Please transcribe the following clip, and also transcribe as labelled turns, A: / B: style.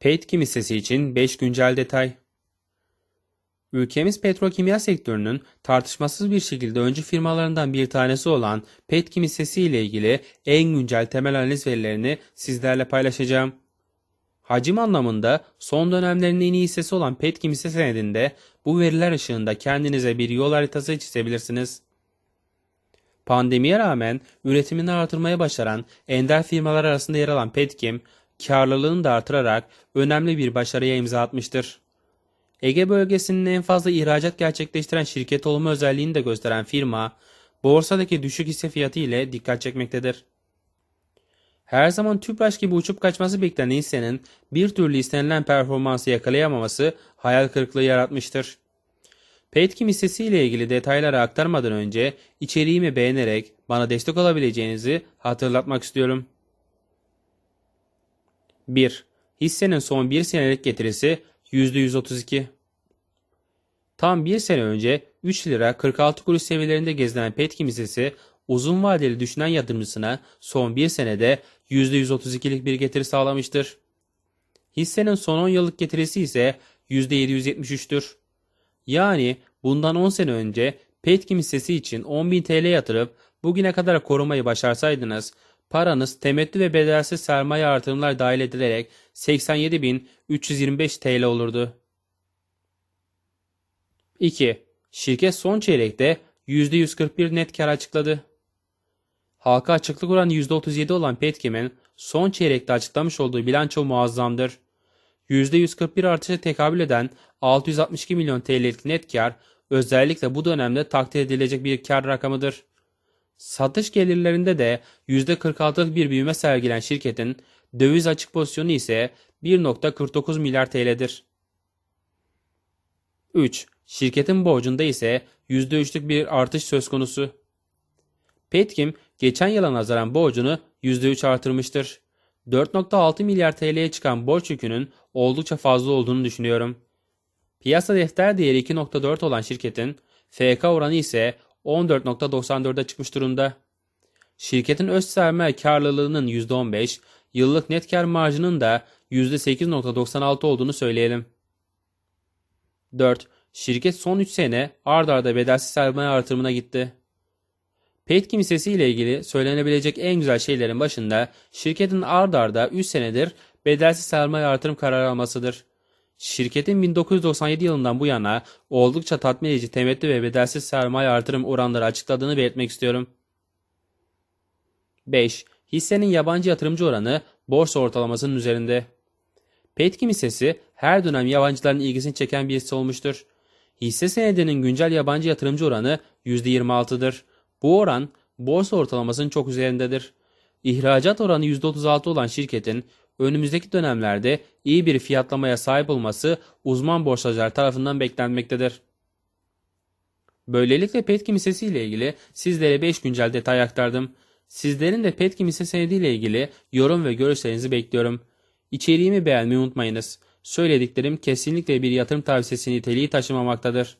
A: Petkim hissesi için 5 güncel detay. Ülkemiz petrokimya sektörünün tartışmasız bir şekilde öncü firmalarından bir tanesi olan Petkim hissesi ile ilgili en güncel temel analiz verilerini sizlerle paylaşacağım. Hacim anlamında son dönemlerin en iyi hissesi olan Petkim hisse senedinde bu veriler ışığında kendinize bir yol haritası çizebilirsiniz. Pandemiye rağmen üretimini artırmaya başaran ender firmalar arasında yer alan Petkim, karlılığını da artırarak önemli bir başarıya imza atmıştır. Ege bölgesinin en fazla ihracat gerçekleştiren şirket olma özelliğini de gösteren firma, borsadaki düşük hisse fiyatı ile dikkat çekmektedir. Her zaman Tüpraş gibi uçup kaçması beklenen hissenin bir türlü istenilen performansı yakalayamaması hayal kırıklığı yaratmıştır. Petkim hissesi ile ilgili detayları aktarmadan önce içeriğimi beğenerek bana destek olabileceğinizi hatırlatmak istiyorum. 1. Hissenin son 1 senelik getirisi %132. Tam bir sene önce 3 lira 46 kuruş seviyelerinde gezinen Petkim hissesi uzun vadeli düşünen yatırımcısına son bir senede %132'lik bir getiri sağlamıştır. Hissenin son 10 yıllık getirisi ise %773'tür. Yani bundan 10 sene önce Petkim hissesi için 10.000 TL yatırıp bugüne kadar korumayı başarsaydınız paranız temettü ve bedelsiz sermaye artırımlar dahil edilerek 87.325 TL olurdu. 2. Şirket son çeyrekte %141 net kar açıkladı. Halka açıklık oranı %37 olan Petkim'in son çeyrekte açıklamış olduğu bilanço muazzamdır. %141 artışa tekabül eden 662 milyon TL'lik net kar özellikle bu dönemde takdir edilecek bir kar rakamıdır. Satış gelirlerinde de %46'lık bir büyüme sergilen şirketin döviz açık pozisyonu ise 1.49 milyar TL'dir. 3. Şirketin borcunda ise %3'lük bir artış söz konusu. Petkim geçen yıla nazaran borcunu %3 artırmıştır. 4.6 milyar TL'ye çıkan borç yükünün oldukça fazla olduğunu düşünüyorum. Piyasa defter değeri 2.4 olan şirketin FK oranı ise 14.94'e çıkmış durumda. Şirketin öz sermaye karlılığının %15, yıllık net kar marjının da %8.96 olduğunu söyleyelim. 4. Şirket son 3 sene ard arda bedelsiz sermaye artırımına gitti. Petkim hissesi ile ilgili söylenebilecek en güzel şeylerin başında şirketin ard arda 3 senedir bedelsiz sermaye artırım kararı almasıdır. Şirketin 1997 yılından bu yana oldukça tatmin edici temettü ve bedelsiz sermaye artırım oranları açıkladığını belirtmek istiyorum. 5. Hissenin yabancı yatırımcı oranı borsa ortalamasının üzerinde. Petkim hissesi her dönem yabancıların ilgisini çeken bir hisse olmuştur. Hisse senedinin güncel yabancı yatırımcı oranı %26'dır. Bu oran borsa ortalamasının çok üzerindedir. İhracat oranı %36 olan şirketin önümüzdeki dönemlerde iyi bir fiyatlamaya sahip olması uzman borsacılar tarafından beklenmektedir. Böylelikle Petkim hissesi ile ilgili sizlere 5 güncel detay aktardım. Sizlerin de Petkim hisse senedi ile ilgili yorum ve görüşlerinizi bekliyorum. İçeriğimi beğenmeyi unutmayınız. Söylediklerim kesinlikle bir yatırım tavsiyesi niteliği taşımamaktadır.